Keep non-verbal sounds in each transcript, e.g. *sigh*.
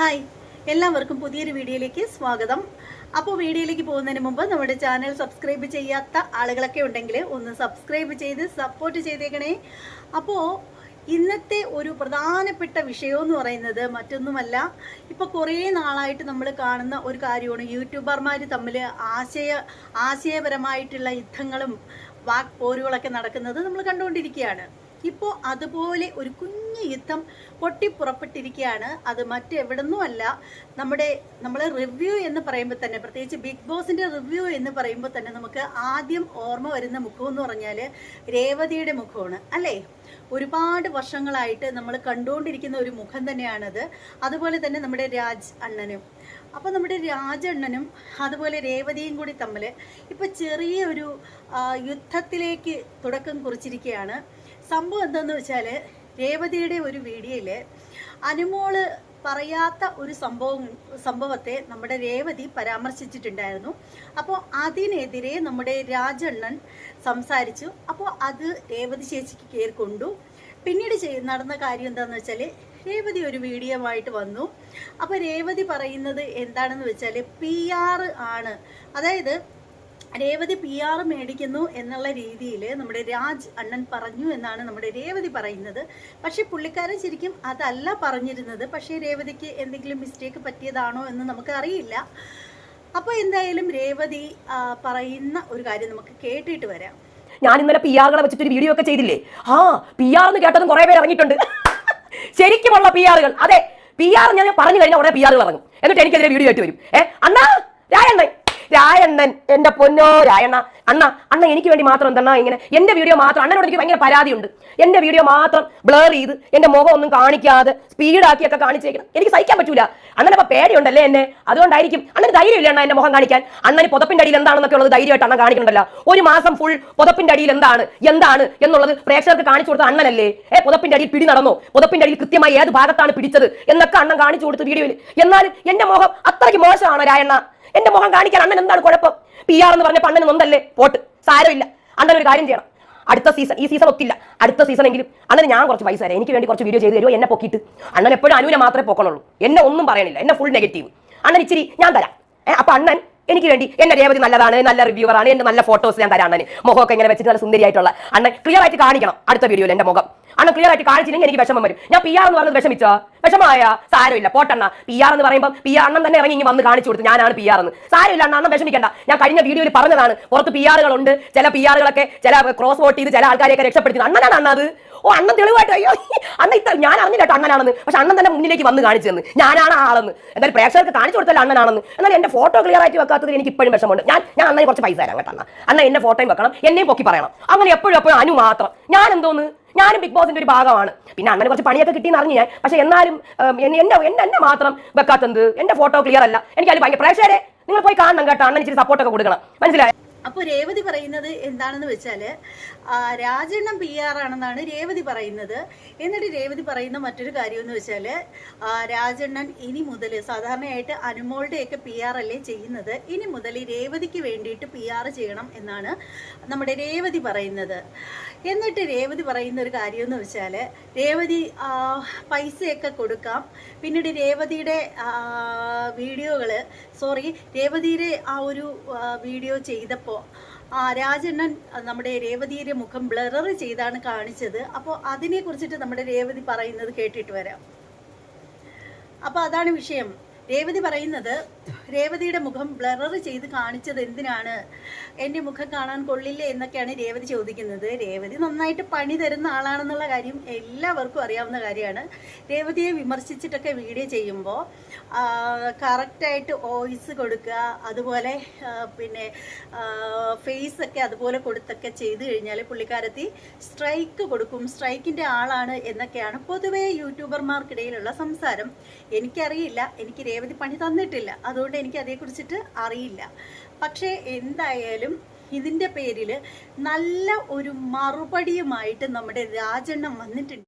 Hi. എല്ലാവർക്കും പുതിയൊരു വീഡിയോയിലേക്ക് സ്വാഗതം. അപ്പോൾ വീഡിയോയിലേക്ക് പോകുന്നതിന് മുമ്പ് നമ്മുടെ ചാനൽ സബ്സ്ക്രൈബ് ചെയ്യാത്ത ആളുകളൊക്കെ ഉണ്ടെങ്കിൽ ഒന്ന് സബ്സ്ക്രൈബ് ചെയ്ത് സപ്പോർട്ട് ചെയ്തേക്കണേ. അപ്പോൾ ഇന്നത്തെ ഒരു പ്രധാനപ്പെട്ട വിഷയം എന്ന് പറയുന്നത് മറ്റൊന്നുമല്ല. ഇപ്പോൾ കുറേ നാളായിട്ട് നമ്മൾ കാണുന്ന ഒരു കാര്യമാണ്. യൂട്യൂബർമാർ തമ്മിൽ ആശയ ആശയപരമായിട്ടുള്ള യുദ്ധങ്ങളും വാക് പോരുകളൊക്കെ നടക്കുന്നത് നമ്മൾ കണ്ടുകൊണ്ടിരിക്കുകയാണ്. ഇപ്പോൾ അതുപോലെ ഒരു കുഞ്ഞു യുദ്ധം പൊട്ടിപ്പുറപ്പെട്ടിരിക്കുകയാണ്. അത് മറ്റെവിടുന്നുമല്ല. നമ്മുടെ നമ്മൾ റിവ്യൂ എന്ന് പറയുമ്പോൾ തന്നെ പ്രത്യേകിച്ച് ബിഗ് ബോസിന്റെ റിവ്യൂ എന്ന് പറയുമ്പോൾ തന്നെ നമുക്ക് ആദ്യം ഓർമ്മ വരുന്ന മുഖം എന്ന് പറഞ്ഞാൽ രേവതിയുടെ മുഖമാണ് അല്ലേ? ഒരുപാട് വർഷങ്ങളായിട്ട് നമ്മൾ കണ്ടുകൊണ്ടിരിക്കുന്ന ഒരു മുഖം തന്നെയാണത്. അതുപോലെ തന്നെ നമ്മുടെ രാജ് അണ്ണനും. അപ്പോൾ നമ്മുടെ രാജണ്ണനും അതുപോലെ രേവതിയും കൂടി തമ്മിൽ ഇപ്പോൾ ചെറിയൊരു യുദ്ധത്തിലേക്ക് തുടക്കം കുറിച്ചിരിക്കുകയാണ്. സംഭവം എന്താണെന്ന് വെച്ചാൽ രേവതിയുടെ ഒരു വീഡിയോയിൽ അനുമോൾ പറയാത്ത ഒരു സംഭവം സംഭവത്തെ നമ്മുടെ രേവതി പരാമർശിച്ചിട്ടുണ്ടായിരുന്നു. അപ്പോൾ അതിനെതിരെ നമ്മുടെ രാജണ്ണൻ സംസാരിച്ചു. അപ്പോൾ അത് രേവതി ചേച്ചിക്ക് കയറിക്കൊണ്ടു പിന്നീട് ചെയ് നടന്ന കാര്യം എന്താണെന്ന് വെച്ചാൽ രേവതി ഒരു വീഡിയോ ആയിട്ട് വന്നു. അപ്പോൾ രേവതി പറയുന്നത് എന്താണെന്ന് വെച്ചാൽ പി ആണ്. അതായത് രേവതി പി ആർ മേടിക്കുന്നു എന്നുള്ള രീതിയിൽ നമ്മുടെ രാജ് അണ്ണൻ പറഞ്ഞു എന്നാണ് നമ്മുടെ രേവതി പറയുന്നത്. പക്ഷെ പുള്ളിക്കാരൻ ശരിക്കും അതല്ല പറഞ്ഞിരുന്നത്. പക്ഷേ രേവതിക്ക് എന്തെങ്കിലും മിസ്റ്റേക്ക് പറ്റിയതാണോ എന്ന് നമുക്ക് അറിയില്ല. അപ്പോൾ എന്തായാലും രേവതി പറയുന്ന ഒരു കാര്യം നമുക്ക് കേട്ടിട്ട് വരാം. ഞാൻ ഇന്നലെ പി ആറുകളെ വെച്ചിട്ട് ഒരു വീഡിയോ ഒക്കെ ചെയ്തില്ലേ? ആ പി ആർ എന്ന് കേട്ടതും കുറെ പേര് ഇറങ്ങിയിട്ടുണ്ട്. *laughs* ശരിക്കുമുള്ള പി ആറുകൾ അതെ പി ആർ ഞാൻ പറഞ്ഞു കഴിഞ്ഞാൽ ഉടനെ പി ആറുകൾ ഇറങ്ങും. എന്നിട്ട് എനിക്കെതിരെ വീഡിയോ ആയിട്ട് വരും. ഏ അണ്ണാ രായണ്ണൻ രായണ്ണൻ എന്റെ പൊന്നോ രായണ്ണ. അണ്ണ അണ്ണ എനിക്ക് വേണ്ടി മാത്രം എന്താണ് ഇങ്ങനെ? എന്റെ വീഡിയോ മാത്രം അണ്ണനോട് എനിക്ക് ഭയങ്കര പരാതിയുണ്ട്. എന്റെ വീഡിയോ മാത്രം ബ്ലർ ചെയ്ത് എന്റെ മുഖം ഒന്നും കാണിക്കാതെ സ്പീഡാക്കിയൊക്കെ കാണിച്ചേക്കണം. എനിക്ക് സഹിക്കാൻ പറ്റൂല. അണ്ണനപ്പോ പേടിയുണ്ടല്ലേ എന്നെ? അതുകൊണ്ടായിരിക്കും അണ്ണന് ധൈര്യമില്ല അണ്ണ എന്റെ മുഖം കാണിക്കാൻ. അണ്ണന് പുതപ്പിന്റെ അടിയിൽ എന്താണെന്നൊക്കെ ഉള്ളത് ധൈര്യമായിട്ട് അണ്ണൻ കാണിക്കണ്ടല്ലോ ഒരു മാസം ഫുൾ പുതപ്പിന്റെ അടിയിൽ എന്താണ്? എന്താണ് എന്നുള്ളത് പ്രേക്ഷകർക്ക് കാണിച്ചു കൊടുത്ത അണ്ണനല്ലേ? ഏ പുതപ്പിന്റെ അടിയിൽ പിടി നടന്നോ? പുതപ്പിന്റെ അടിയിൽ കൃത്യമായി ഏത് ഭാഗത്താണ് പിടിച്ചത് എന്നൊക്കെ അണ്ണൻ കാണിച്ചു കൊടുത്ത് വീഡിയോയിൽ എന്നാൽ എന്റെ മുഖം അത്രയ്ക്ക് മോശമാണോ രായണ്ണ? എന്റെ മുഖം കാണിക്കാൻ അണ്ണൻ എന്താണ് കുഴപ്പം? പി ആർ എന്ന് പറഞ്ഞ അണ്ണന് നൊന്തല്ലേ? പോട്ട് സാരമില്ല. അണ്ണൻ ഒരു കാര്യം ചെയ്യണം. അടുത്ത സീസൺ ഈ സീസൺ ഒത്തില്ല. അടുത്ത സീസൺ എങ്കിലും അണ്ണന് ഞാൻ കുറച്ച് പൈസ തരാം. എനിക്ക് വേണ്ടി കുറച്ച് വീഡിയോ ചെയ്ത് തരുമോ? എന്നെ പൊക്കിയിട്ട്. അണ്ണൻ എപ്പോഴും അനുവിനെ മാത്രമേ പൊക്കണുള്ളൂ. എന്നെ ഒന്നും പറയണില്ല. എന്നെ ഫുൾ നെഗറ്റീവ് അണ്ണൻ ഇച്ചിരി ഞാൻ തരാം. അപ്പൊ അണ്ണൻ എനിക്ക് വേണ്ടി എന്നെ രേവതി നല്ലതാണ് നല്ല റിവ്യൂവർ ആണ് എന്റെ നല്ല ഫോട്ടോസ് ഞാൻ അണ്ണന്. മുഖമൊക്കെ ഇങ്ങനെ വെച്ചിട്ട് നല്ല സുന്ദരിയായിട്ടുള്ള അണ്ണൻ. ക്ലിയർ ആയിട്ട് കാണിക്കണം അടുത്ത വീഡിയോയിൽ എന്റെ മുഖം. അണ്ണൻ ക്ലിയർ ആയിട്ട് കാണിച്ചില്ലെങ്കിൽ എനിക്ക് വിഷമം വരും. ഞാൻ പി ആർ എന്ന് പറഞ്ഞത് വിഷമിച്ചോ? വിഷമമായ? സാരമില്ല. പോട്ടണ്ണ പി ആർ എന്ന് പറയുമ്പോൾ പി ആർ അണ്ണൻ തന്നെ ഇറങ്ങി ഇങ്ങനെ വന്ന് കാണിച്ചു കൊടുത്തു. ഞാനാണ് പി ആർ എന്ന്. സാരമില്ല അണ്ണ അണ്ണൻ വിഷമിക്കണ്ട. ഞാൻ കഴിഞ്ഞ വീഡിയോയിൽ പറഞ്ഞതാണ്. പുറത്ത് പി ആറുകളുണ്ട് ചില പി ആറുകളൊക്കെ ചില ക്രോസ് വോട്ട് ചെയ്ത് ചില ആൾക്കാരെയൊക്കെ രക്ഷപ്പെടുത്തി. അണ്ണനാണ് അണ്ണ അത്. ഓ അണ്ണൻ തെളിവായിട്ട് അയ്യോ അന്ന് ഇത്ര ഞാൻ അറിഞ്ഞില്ല അങ്ങനാണെന്ന് പക്ഷെ അണ്ണൻ തന്നെ മുന്നിലേക്ക് വന്ന് കാണിച്ചു തന്നു ഞാനാണ് ആളെന്ന്. എന്തായാലും പ്രേക്ഷകർക്ക് കാണിച്ചു കൊടുത്തല്ല അണ്ണനാണെന്ന്. എന്നാൽ എന്റെ ഫോട്ടോ ക്ലിയർ ആയിട്ട് വെക്കാത്തത് എനിക്ക് ഇപ്പോഴും വിഷമമുണ്ട്. ഞാൻ ഞാൻ അന്നേ കുറച്ച് പൈസ തരാം കേട്ടോ അണ്ണ. എന്റെ ഫോട്ടോയും വെക്കണം. എന്നെയും പൊക്കി പറയണം. അങ്ങനെ എപ്പോഴും എപ്പോഴും അനു മാത്രം. ഞാൻ എന്തോന്ന്? ഞാനും ബിഗ് ബോസിന്റെ ഒരു ഭാഗമാണ്. പിന്നെ അങ്ങനെ കുറച്ച് പണിയൊക്കെ കിട്ടിയെന്ന് അറിഞ്ഞു ഞാൻ. പക്ഷെ എന്നാലും എന്നെ എന്നെ എന്നെ മാത്രം വെക്കാത്തത് എന്റെ ഫോട്ടോ ക്ലിയർ അല്ല. എനിക്ക് അതിൽ ഭയങ്കര പ്രേക്ഷകരെ നിങ്ങൾ പോയി കാണണം കേട്ടോ. അണ്ണൻ ഇച്ചിരി സപ്പോർട്ടൊക്കെ കൊടുക്കണം. മനസ്സിലായോ? അപ്പോൾ രേവതി പറയുന്നത് എന്താണെന്ന് വെച്ചാൽ രാജണ്ണം പി ആർ ആണെന്നാണ് രേവതി പറയുന്നത്. എന്നിട്ട് രേവതി പറയുന്ന മറ്റൊരു കാര്യം എന്ന് വെച്ചാൽ രാജണ്ണൻ ഇനി മുതൽ സാധാരണയായിട്ട് അനുമോളുടെയൊക്കെ പി ആർ അല്ലേ ചെയ്യുന്നത്. ഇനി മുതൽ രേവതിക്ക് വേണ്ടിയിട്ട് പി ആർ ചെയ്യണം എന്നാണ് നമ്മുടെ രേവതി പറയുന്നത്. എന്നിട്ട് രേവതി പറയുന്ന ഒരു കാര്യം എന്ന് വെച്ചാൽ രേവതി പൈസയൊക്കെ കൊടുക്കാം. പിന്നീട് രേവതിയുടെ വീഡിയോകൾ സോറി രേവതിയുടെ ആ ഒരു വീഡിയോ ചെയ്തപ്പോൾ ആ രാജണ്ണൻ നമ്മുടെ രേവതിയുടെ മുഖം ബ്ലറർ ചെയ്താണ് കാണിച്ചത്. അപ്പോൾ അതിനെ കുറിച്ചിട്ട് നമ്മുടെ രേവതി പറയുന്നത് കേട്ടിട്ട് വരാം. അപ്പോൾ അതാണ് വിഷയം. രേവതി പറയുന്നത് രേവതിയുടെ മുഖം ബ്ലറർ ചെയ്ത് കാണിച്ചത് എന്തിനാണ്? എന്റെ മുഖം കാണാൻ കൊള്ളില്ലേ എന്നൊക്കെയാണ് രേവതി ചോദിക്കുന്നത്. രേവതി നന്നായിട്ട് പണി തരുന്ന ആളാണെന്നുള്ള കാര്യം എല്ലാവർക്കും അറിയാവുന്ന കാര്യമാണ്. രേവതിയെ വിമർശിച്ചിട്ടൊക്കെ വീഡിയോ ചെയ്യുമ്പോൾ കറക്റ്റായിട്ട് വോയിസ് കൊടുക്കുക അതുപോലെ പിന്നെ ഫേസ് ഒക്കെ അതുപോലെ കൊടുത്തൊക്കെ ചെയ്തു കഴിഞ്ഞാൽ പുള്ളിക്കാരത്തി സ്ട്രൈക്ക് കൊടുക്കും. സ്ട്രൈക്കിന്റെ ആളാണ് എന്നൊക്കെയാണ് പൊതുവേ യൂട്യൂബർമാർക്കിടയിലുള്ള സംസാരം. എനിക്കറിയില്ല. എനിക്ക് രേവതി പണി തന്നിട്ടില്ല. അതുകൊണ്ട് എനിക്ക് അതേക്കുറിച്ചിട്ട് അറിയില്ല. പക്ഷേ എന്തായാലും ഇതിന്റെ പേരിൽ നല്ല ഒരു മറുപടിയുമായിട്ട് നമ്മുടെ രാജണ്ണം വന്നിട്ടുണ്ട്.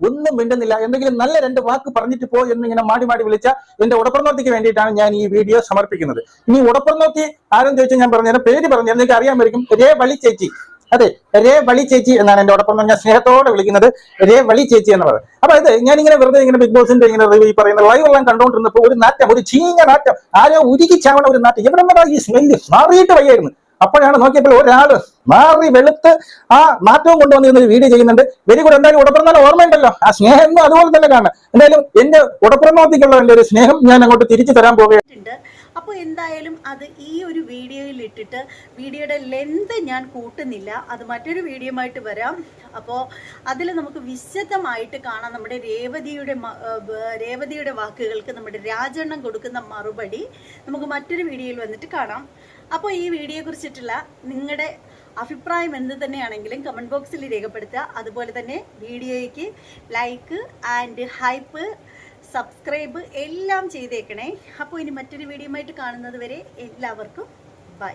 ഒന്നും മിണ്ടുന്നില്ല. എന്തെങ്കിലും നല്ല രണ്ട് വാക്ക് പറഞ്ഞിട്ട് പോ എന്ന് ഇങ്ങനെ മാടി മാടി വിളിച്ച എന്റെ ഉടപ്പുറന്നോത്തിക്ക് വേണ്ടിയിട്ടാണ് ഞാൻ ഈ വീഡിയോ സമർപ്പിക്കുന്നത്. ഇനി ഉടപ്പുറന്നോത്തി ആരും ചോദിച്ചാൽ ഞാൻ പറഞ്ഞുതരാം. പേര് പറഞ്ഞു എനിക്ക് അറിയാമായിരിക്കും രേ വളി ചേച്ചി. അതെ രേ വളി ചേച്ചി എന്നാണ് എന്റെ ഓടൊപ്പം ഞാൻ സ്നേഹത്തോടെ വിളിക്കുന്നത് രേ വളി ചേച്ചി എന്ന് എന്നുള്ളത്. അപ്പൊ ഇത് ഞാൻ ഇങ്ങനെ വെറുതെ ഇങ്ങനെ ബിഗ് ബോസിന്റെ ഇങ്ങനെ ഈ പറയുന്ന ലൈവ് എല്ലാം കണ്ടോണ്ടിരുന്നപ്പോ ഒരു നാറ്റം ഒരു ചീഞ്ഞ നാറ്റം ആരോ ഉരുകി ചാവണ ഒരു നാറ്റം. എവിടെ നിന്നാ ഈ സ്മെല്ല് മാറിയിട്ട് വയ്യായിരുന്നു. അപ്പോഴാണ് നോക്കിയപ്പോൾ ഒരാൾ മാറി വെളുത്ത് ആ മാറ്റവും കൊണ്ടുവന്ന് ഒരു വീഡിയോ ചെയ്യുന്നുണ്ട്. Very good. എന്തായാലും ഉടപ്പുറന്നാലും ഓർമ്മയുണ്ടല്ലോ. ആ സ്നേഹം അതുപോലെ തന്നെ കാണാം എന്തായാലും എന്റെ ഉടപ്പുറന്നോത്തിക്കുള്ള എന്റെ ഒരു സ്നേഹം ഞാൻ അങ്ങോട്ട് തിരിച്ചു തരാൻ പോവുകയാണ്. ഉണ്ട്. അപ്പോൾ എന്തായാലും അത് ഈ ഒരു വീഡിയോയിൽ ഇട്ടിട്ട് വീഡിയോയുടെ ലെന്ത് ഞാൻ കൂട്ടുന്നില്ല. അത് മറ്റൊരു വീഡിയോയുമായിട്ട് വരാം. അപ്പോൾ അതിൽ നമുക്ക് വിശദമായിട്ട് കാണാം നമ്മുടെ രേവതിയുടെ രേവതിയുടെ വാക്കുകൾക്ക് നമ്മുടെ രാജെണ്ണം കൊടുക്കുന്ന മറുപടി. നമുക്ക് മറ്റൊരു വീഡിയോയിൽ വന്നിട്ട് കാണാം. അപ്പോൾ ഈ വീഡിയോയെ കുറിച്ചിട്ടുള്ള നിങ്ങളുടെ അഭിപ്രായം എന്ത് തന്നെയാണെങ്കിലും കമന്റ് ബോക്സിൽ രേഖപ്പെടുത്തുക. അതുപോലെ തന്നെ വീഡിയോയ്ക്ക് ലൈക്ക് ആൻഡ് ഹൈപ്പ് സബ്സ്ക്രൈബ് എല്ലാം ചെയ്തേക്കണേ. അപ്പോൾ ഇനി മറ്റൊരു വീഡിയോ ആയിട്ട് കാണുന്നത് വരെ എല്ലാവർക്കും ബൈ.